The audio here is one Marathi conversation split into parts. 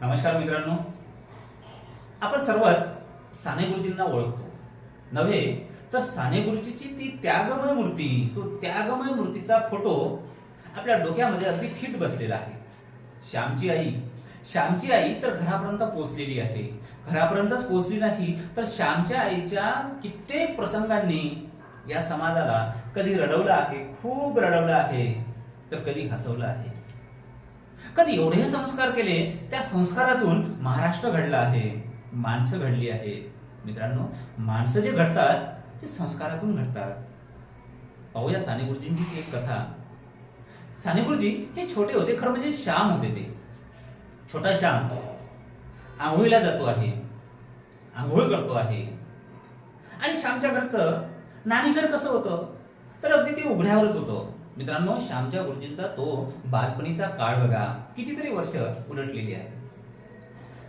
नमस्कार मित्रांनो. आपण सर्वच साने गुरुजींना ओळखतो. नव्हे? तर साने गुरुजीची ती त्यागमय मूर्ती तो त्यागमय मूर्तीचा फोटो आपल्या डोक्यामध्ये अगदी फिट बसलेला आहे. श्यामची आई. श्यामची आई तर घरापर्यंत पोहोचलेली आहे. घरापर्यंतच पोहोचली नाही तर श्यामच्या आईच्या कित्येक प्रसंगांनी या समाजाला कधी रडवलं आहे? खूप रडवलं आहे. तर कधी हसवलं आहे? कधी एवढे संस्कार केले त्या संस्कारातून महाराष्ट्र घडला आहे. माणसं घडली आहेत. मित्रांनो माणसं जे घडतात ते संस्कारातून घडतात. पाहूया साने गुरुजींची एक कथा. साने गुरुजी हे छोटे होते खरं म्हणजे श्याम होते ते. छोटा श्याम. आंघोळीला जातो आहे. आंघोळ करतो आहे. आणि श्यामच्या घरचं नाणीघर कसं होतं? तर अगदी ते उघड्यावरच होतं. मित्रांनो श्यामच्या गुरुजींचा तो बालपणीचा काळ बघा. कितीतरी वर्ष उलटलेली आहे.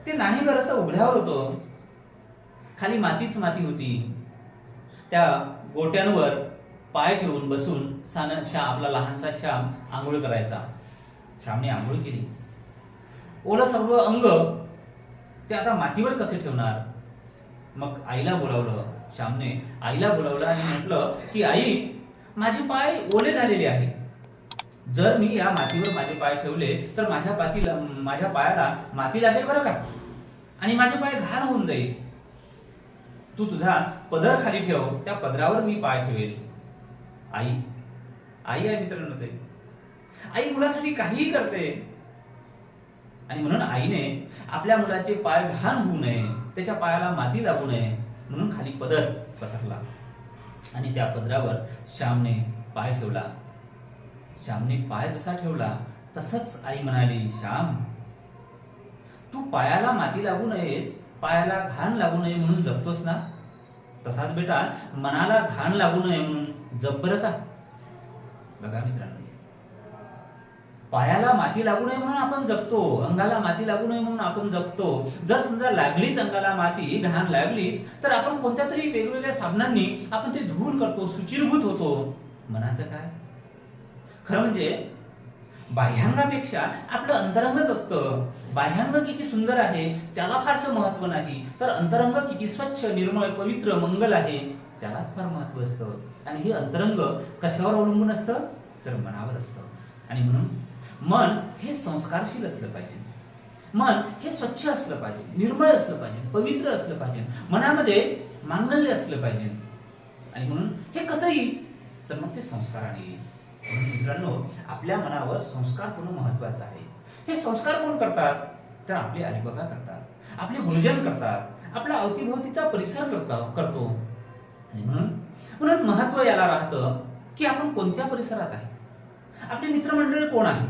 ते नाणीघर असं उघड्यावर होतं. खाली मातीच माती होती. त्या गोट्यांवर पाय ठेवून बसून सान श्या आपला लहानसा श्याम आंघोळ करायचा. श्यामने आंघोळ केली. ओलं सर्व अंग ते आता मातीवर कसे ठेवणार? मग आईला बोलावलं. श्यामने आईला बोलावलं आणि म्हटलं की आई माझे पाय ओले झालेले आहे जर मी या मातीवर माझे पाय ठेवले तर माझ्या पातीला माझ्या पायाला माती लागेल बरं का? आणि माझे पाय घाण होऊन जाईल. तू तुझा पदर खाली ठेव त्या पदरावर मी पाय ठेवेल. आई आई आहे मित्रांनो ते. आई मुलासाठी काहीही करते. आणि म्हणून आईने आपल्या मुलाचे पाय घाण होऊ नये त्याच्या पायाला माती लागू नये म्हणून खाली पदर पसरला. आणि त्या पदरावर श्यामने पाय ठेवला. श्यामने पाय जसा ठेवला तसंच आई म्हणाली श्याम तू पायाला माती लागू नयेस पायाला घाण लागू नये म्हणून जपतोस ना? तसाच बेटा मनाला घाण लागू नये म्हणून जप बरं का? बघा मित्रांनो पायाला माती लागू नये म्हणून आपण जगतो अंगाला माती लागू नये म्हणून आपण जगतो जर समजा लागलीच अंगाला माती घाण लागलीच तर आपण कोणत्या तरी वेगवेगळ्या साबणांनी आपण ते धुवून करतो सुचिरभूत होतो. मनाचं काय? खरं म्हणजे बाह्यांगापेक्षा आपलं अंतरंगच असतं. बाह्यांग किती सुंदर आहे त्याला फारसं महत्त्व नाही. तर अंतरंग किती स्वच्छ निर्मळ पवित्र मंगल आहे त्यालाच फार महत्त्व असतं. आणि हे अंतरंग कशावर अवलंबून असतं? तर मनावर असतं. आणि म्हणून मन हे संस्कारशील असलं पाहिजे. मन हे स्वच्छ असलं पाहिजे निर्मळ असलं पाहिजे पवित्र असलं पाहिजे मनामध्ये मांगल्य असलं पाहिजे. आणि म्हणून हे कसं येईल? तर मग ते संस्काराने येईल. म्हणून मित्रांनो आपल्या मनावर संस्कार होणं महत्वाचं आहे? हे संस्कार कोण करतात? तर आपले आई करतात आपले गुरुजन करतात आपला अवतीभोवतीचा परिसर करता करतो. आणि म्हणून म्हणून महत्त्व याला राहतं की आपण कोणत्या परिसरात आहे? आपले मित्रमंडळी कोण आहे?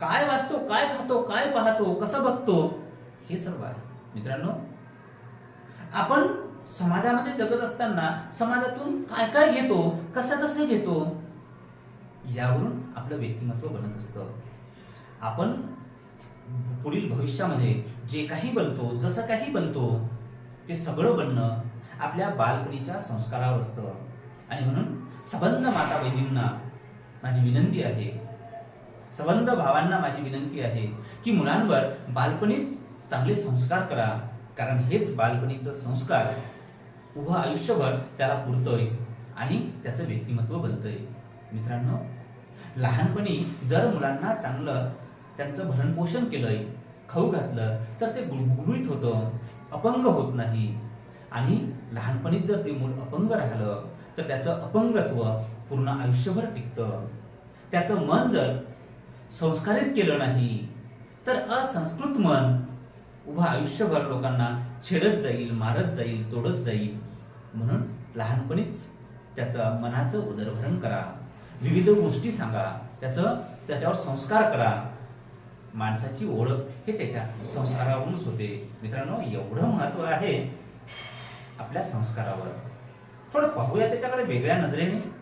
काय वाचतो काय खातो काय पाहतो कसं बघतो हे सर्व आहे. मित्रांनो आपण समाजामध्ये जगत असताना समाजातून काय काय घेतो कसं कसं घेतो यावरून आपलं व्यक्तिमत्व बनत असतं. आपण पुढील भविष्यामध्ये जे काही बनतो जसं काही बनतो ते सगळं बनणं आपल्या बालपणीच्या संस्कारावर असतं. आणि म्हणून सबंध माता बहिणींना माझी विनंती आहे सबंध भावांना माझी विनंती आहे की मुलांवर बालपणीच चांगले संस्कार करा. कारण हेच बालपणीचं संस्कार उभं आयुष्यभर त्याला पुरतोय आणि त्याचं व्यक्तिमत्व बनतंय. मित्रांनो लहानपणी जर मुलांना चांगलं त्यांचं भरणपोषण केलंय खाऊ घातलं तर ते गुळगुळीत होतं अपंग होत नाही. आणि लहानपणीच जर ते मूल अपंग राहिलं तर त्याचं अपंगत्व पूर्ण आयुष्यभर टिकतं. त्याचं मन जर संस्कारित केलं नाही तर असंस्कृत मन उभं आयुष्यभर लोकांना छेडत जाईल मारत जाईल तोडत जाईल. म्हणून लहानपणीच त्याचं मनाचं उदरभरण करा. विविध गोष्टी सांगा. त्याचं त्याच्यावर संस्कार करा. माणसाची ओळख हे त्याच्या संस्कारावरूनच होते. मित्रांनो एवढं महत्त्व आहे आपल्या संस्कारावर. थोडं पाहूया त्याच्याकडे वेगळ्या नजरेने.